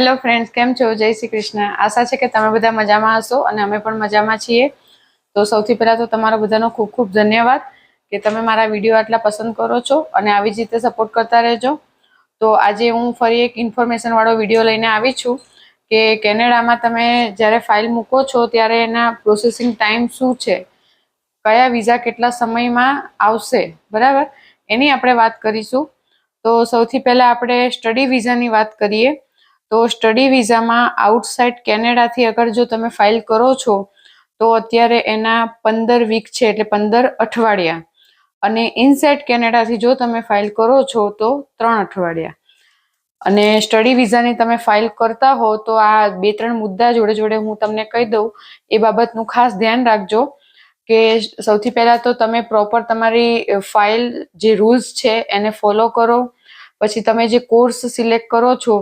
Hello friends કેમ છો? જય શ્રી કૃષ્ણ. આશા છે કે તમે બધા મજામાં હશો અને અમે પણ મજામાં છીએ. તો સૌથી પહેલાં તો તમારો બધાનો ખૂબ ખૂબ ધન્યવાદ કે તમે મારા વીડિયો આટલા પસંદ કરો છો અને આવી જ રીતે સપોર્ટ કરતા રહેજો. તો આજે હું ફરી એક ઇન્ફોર્મેશનવાળો વીડિયો લઈને આવી છું કે કેનેડામાં તમે જ્યારે ફાઇલ મૂકો છો ત્યારે એના પ્રોસેસિંગ ટાઈમ શું છે? કયા વિઝા કેટલા સમયમાં આવશે? બરાબર? એની આપણે વાત કરીશું. તો સૌથી પહેલાં આપણે સ્ટડી વિઝાની વાત કરીએ. તો સ્ટડી વિઝામાં આઉટસાઇડ કેનેડાથી અગર જો તમે ફાઇલ કરો છો, તો અત્યારે એના પંદર વીક છે, એટલે પંદર અઠવાડિયા. અને ઇનસાઇડ કેનેડાથી જો તમે ફાઇલ કરો છો, તો ત્રણ અઠવાડિયા. અને સ્ટડી વિઝાની તમે ફાઇલ કરતા હો, તો આ બે ત્રણ મુદ્દા જોડે જોડે હું તમને કહી દઉં. એ બાબતનું ખાસ ધ્યાન રાખજો કે સૌથી પહેલાં તો તમે પ્રોપર તમારી ફાઇલ જે રૂલ્સ છે, એને ફોલો કરો. પછી તમે જે કોર્સ સિલેક્ટ કરો છો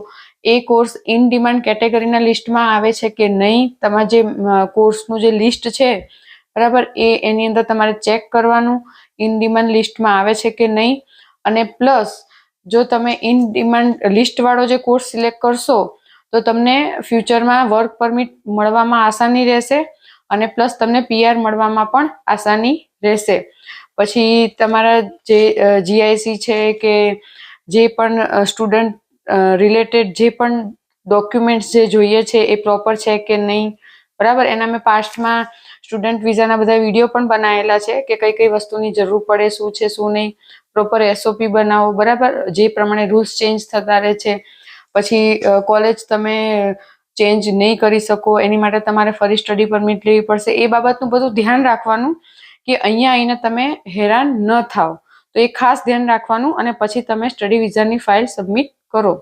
એ કોર્સ ઇન ડિમાન્ડ કેટેગરીના લિસ્ટમાં આવે છે કે નહીં? તમારા જે કોર્સનું જે લિસ્ટ છે, બરાબર? એ એની અંદર તમારે ચેક કરવાનું ઇન ડિમાન્ડ લિસ્ટમાં આવે છે કે નહીં? અને પ્લસ, જો તમે ઇન ડિમાન્ડ લિસ્ટવાળો જે કોર્સ સિલેક્ટ કરશો, તો તમને ફ્યુચરમાં વર્ક પરમિટ મળવામાં આસાની રહેશે અને પ્લસ તમને પીઆર મળવામાં પણ આસાની રહેશે. પછી તમારા જે જીઆઈસી છે કે જે પણ સ્ટુડન્ટ રિલેટેડ જે પણ ડોક્યુમેન્ટ્સ જે જોઈએ છે એ પ્રોપર છે કે નહીં? બરાબર? એના મેં પાસ્ટમાં સ્ટુડન્ટ વિઝાના બધા વીડિયો પણ બનાવેલા છે કે કઈ કઈ વસ્તુની જરૂર પડે, શું છે, શું નહીં? પ્રોપર એસઓપી બનાવો, બરાબર? જે પ્રમાણે રૂલ્સ ચેન્જ થતા રહે છે. પછી કોલેજ તમે ચેન્જ નહીં કરી શકો, એની માટે તમારે ફરી સ્ટડી પરમિટ લેવી પડશે. એ બાબતનું બધું ધ્યાન રાખવાનું કે અહીંયા આવીને તમે હેરાન ન થાવ. તો એ ખાસ ધ્યાન રાખવાનું અને પછી તમે સ્ટડી વિઝાની ફાઇલ સબમિટ કરો.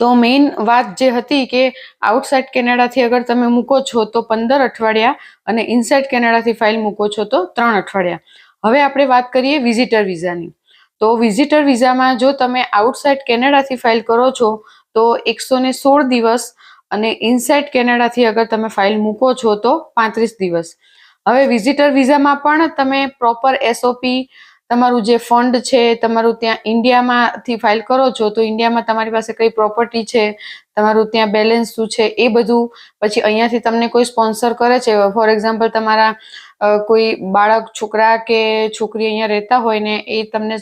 તો મેઇન વાત જે હતી કે આઉટસાઇડ કેનેડાથી અગર તમે મૂકો છો તો પંદર અઠવાડિયા અને ઇનસાઇડ કેનેડાથી ફાઇલ મૂકો છો તો ત્રણ અઠવાડિયા. હવે આપણે વાત કરીએ વિઝિટર વિઝાની તો વિઝિટર વિઝામાં જો તમે આઉટસાઇડ કેનેડાથી ફાઇલ કરો છો તો એકસો ને સોળ દિવસ અને ઇનસાઇડ કેનેડાથી અગર તમે ફાઇલ મૂકો છો તો પાંત્રીસ દિવસ. હવે વિઝિટર વિઝામાં પણ તમે પ્રોપર એસઓપી તમારું જે ફંડ છે, તમારું ત્યાં ઇન્ડિયામાંથી ફાઇલ કરો છો, તો ઇન્ડિયામાં તમારી પાસે કઈ પ્રોપર્ટી છે, તમારું ત્યાં બેલેન્સ શું છે, એ બધું પછી અહીંયાથી તમને કોઈ સ્પોન્સર કરે છે? ફોર એક્ઝામ્પલ, તમારા કોઈ બાળક, છોકરા કે છોકરી અહીંયા રહેતા હોય ને, એ તમને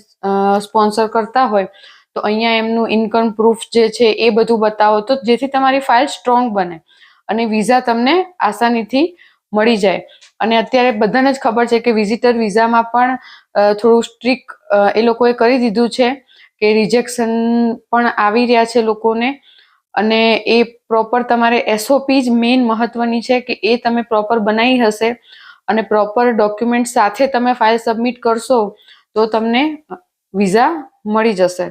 સ્પોન્સર કરતા હોય, તો અહીંયા એમનું ઇન્કમ પ્રૂફ જે છે, એ બધું બતાવો. તો જેથી તમારી ફાઇલ સ્ટ્રોંગ બને અને વિઝા તમને આસાનીથી મળી જાય. અને અત્યારે બધાને જ ખબર છે કે વિઝિટર વિઝામાં પણ થોડું સ્ટ્રિક એ લોકોએ કરી દીધું છે કે રિજેક્શન પણ આવી રહ્યા છે લોકોને. અને એ પ્રોપર તમારે એસઓપી જ મેઇન મહત્વની છે કે એ તમે પ્રોપર બનાવી હશે અને પ્રોપર ડોક્યુમેન્ટ સાથે તમે ફાઇલ સબમિટ કરશો તો તમને વિઝા મળી જશે.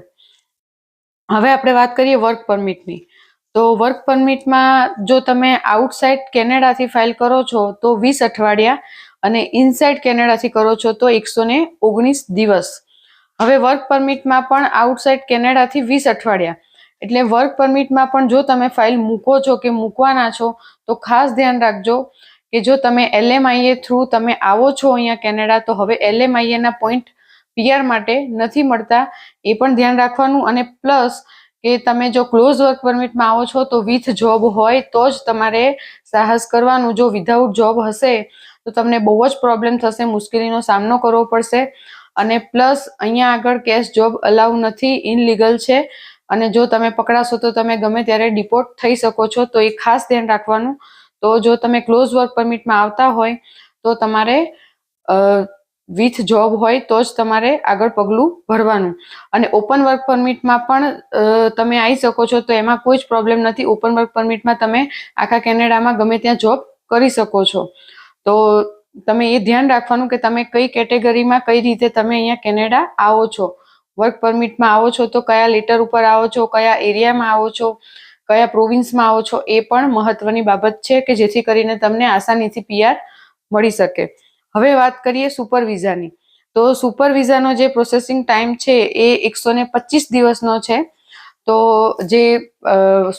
હવે આપણે વાત કરીએ વર્ક પરમિટની તો વર્ક પરમિટમાં જો તમે આઉટસાઇડ કેનેડાથી ફાઇલ કરો છો તો વીસ અઠવાડિયા અને ઇનસાઇડ કેનેડાથી કરો છો તો એકસો ને ઓગણીસ દિવસ. હવે વર્ક પરમિટમાં પણ આઉટસાઇડ કેનેડાથી વીસ અઠવાડિયા. એટલે વર્ક પરમિટમાં પણ જો તમે ફાઇલ મૂકો છો કે મૂકવાના છો, તો ખાસ ધ્યાન રાખજો કે જો તમે એલએમઆઈએ થ્રુ તમે આવો છો અહીંયા કેનેડા, તો હવે એલએમઆઈએના પોઈન્ટ પીઆર માટે નથી મળતા. એ પણ ધ્યાન રાખવાનું અને પ્લસ કે તમે જો ક્લોઝ વર્ક પરમિટમાં આવો છો તો વિથ જોબ હોય તો જ તમારે સાહસ કરવાનું. જો વિધાઉટ જોબ હશે તો તમને બહુ જ પ્રોબ્લેમ થશે, મુશ્કેલીનો સામનો કરવો પડશે. અને પ્લસ અહીંયા આગળ કેશ જોબ અલાઉ નથી ઇનલીગલ છે. અને જો તમે પકડાશો તો તમે ગમે ત્યારે ડિપોર્ટ થઈ શકો છો. તો એ ખાસ ધ્યાન રાખવાનું. તો જો તમે ક્લોઝ વર્ક પરમિટમાં આવતા હોય તો તમારે વિથ જોબ હોય તો જ તમારે આગળ પગલું ભરવાનું. અને ઓપન વર્ક પરમિટમાં પણ તમે આવી શકો છો તો એમાં કોઈ જ પ્રોબ્લેમ નથી. ઓપન વર્ક પરમિટમાં તમે આખા કેનેડામાં ગમે ત્યાં જોબ કરી શકો છો. તો તમે એ ધ્યાન રાખવાનું કે તમે કઈ કેટેગરીમાં કઈ રીતે તમે અહીંયા કેનેડા આવો છો. વર્ક પરમિટમાં આવો છો તો કયા લેટર ઉપર આવો છો, કયા એરિયામાં આવો છો, કયા પ્રોવિન્સમાં આવો છો, એ પણ મહત્વની બાબત છે કે જેથી કરીને તમને આસાનીથી પીઆર મળી શકે. હવે વાત કરીએ સુપર વિઝાની તો સુપર વિઝાનો જે પ્રોસેસિંગ ટાઈમ છે એ એકસો ને પચીસ દિવસનો છે. તો જે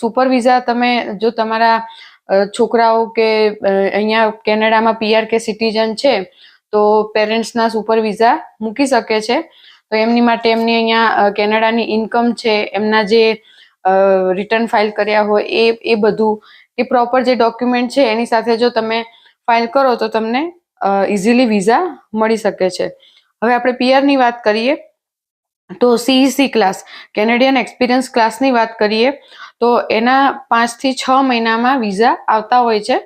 સુપર વિઝા તમે જો તમારા છોકરાઓ કે અહીંયા કેનેડામાં પીઆર કે સિટીઝન છે, તો પેરેન્ટ્સના સુપર વિઝા મૂકી શકે છે. તો એમની માટે એમની અહીંયા કેનેડાની ઇન્કમ છે, એમના જે રિટર્ન ફાઇલ કર્યા હોય એ એ બધું. એ પ્રોપર જે ડોક્યુમેન્ટ છે એની સાથે જો તમે ફાઇલ કરો તો તમને ઇઝીલી વિઝા મળી શકે છે. હવે આપણે પીઆરની વાત કરીએ, તો સીઈસી ક્લાસ કેનેડિયન એક્સપિરિયન્સ ક્લાસની વાત કરીએ, તો એના પાંચથી છ મહિનામાં વિઝા આવતા હોય છે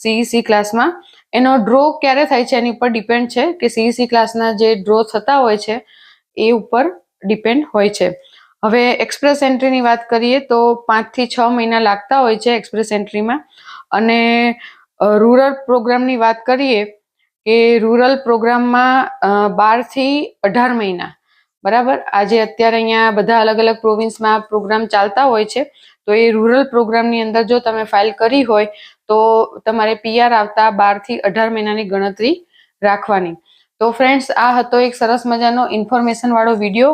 સીઈસી ક્લાસમાં એનો ડ્રો ક્યારે થાય છે એની ઉપર ડિપેન્ડ છે કે સીઈસી ક્લાસના જે ડ્રો થતા હોય છે, એ ઉપર ડિપેન્ડ હોય છે. હવે એક્સપ્રેસ એન્ટ્રીની વાત કરીએ, તો પાંચથી છ મહિના લાગતા હોય છે એક્સપ્રેસ એન્ટ્રીમાં અને રૂરલ પ્રોગ્રામની વાત કરીએ કે રૂરલ પ્રોગ્રામમાં બારથી અઢાર મહિના. બરાબર? આજે અત્યારે અહીંયા બધા અલગ અલગ પ્રોવિન્સમાં પ્રોગ્રામ ચાલતા હોય છે. તો એ રૂરલ પ્રોગ્રામની અંદર જો તમે ફાઇલ કરી હોય, તો તમારે પીઆર આવતા બારથી અઢાર મહિનાની ગણતરી રાખવાની. તો ફ્રેન્ડ્સ, આ હતો એક સરસ મજાનો ઇન્ફોર્મેશન વાળો વીડિયો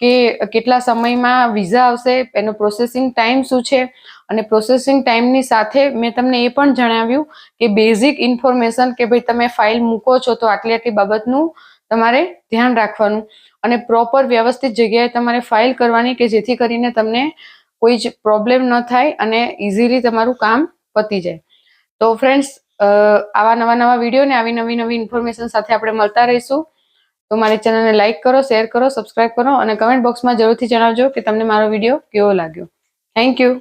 કે કેટલા સમયમાં વિઝા આવશે, એનો પ્રોસેસિંગ ટાઈમ શું છે અને પ્રોસેસિંગ ટાઈમની સાથે મેં તમને એ પણ જણાવ્યું કે બેઝિક ઇન્ફોર્મેશન કે ભાઈ તમે ફાઇલ મૂકો છો તો આટલી આટલી બાબતનું તમારે ધ્યાન રાખવાનું. અને પ્રોપર વ્યવસ્થિત જગ્યાએ તમારે ફાઇલ કરવાની કે જેથી કરીને તમને કોઈ જ પ્રોબ્લેમ ન થાય અને ઇઝીલી તમારું કામ પતી જાય. તો ફ્રેન્ડ્સ આવા નવા નવા વીડિયો ને આવી નવી નવી ઇન્ફોર્મેશન સાથે આપણે મળતા રહીશું. તો મારી ચેનલને લાઇક કરો શેર કરો સબસ્ક્રાઇબ કરો અને કમેન્ટ બોક્સમાં જરૂરથી જણાવજો કે તમને મારો વીડિયો કેવો લાગ્યો. Thank you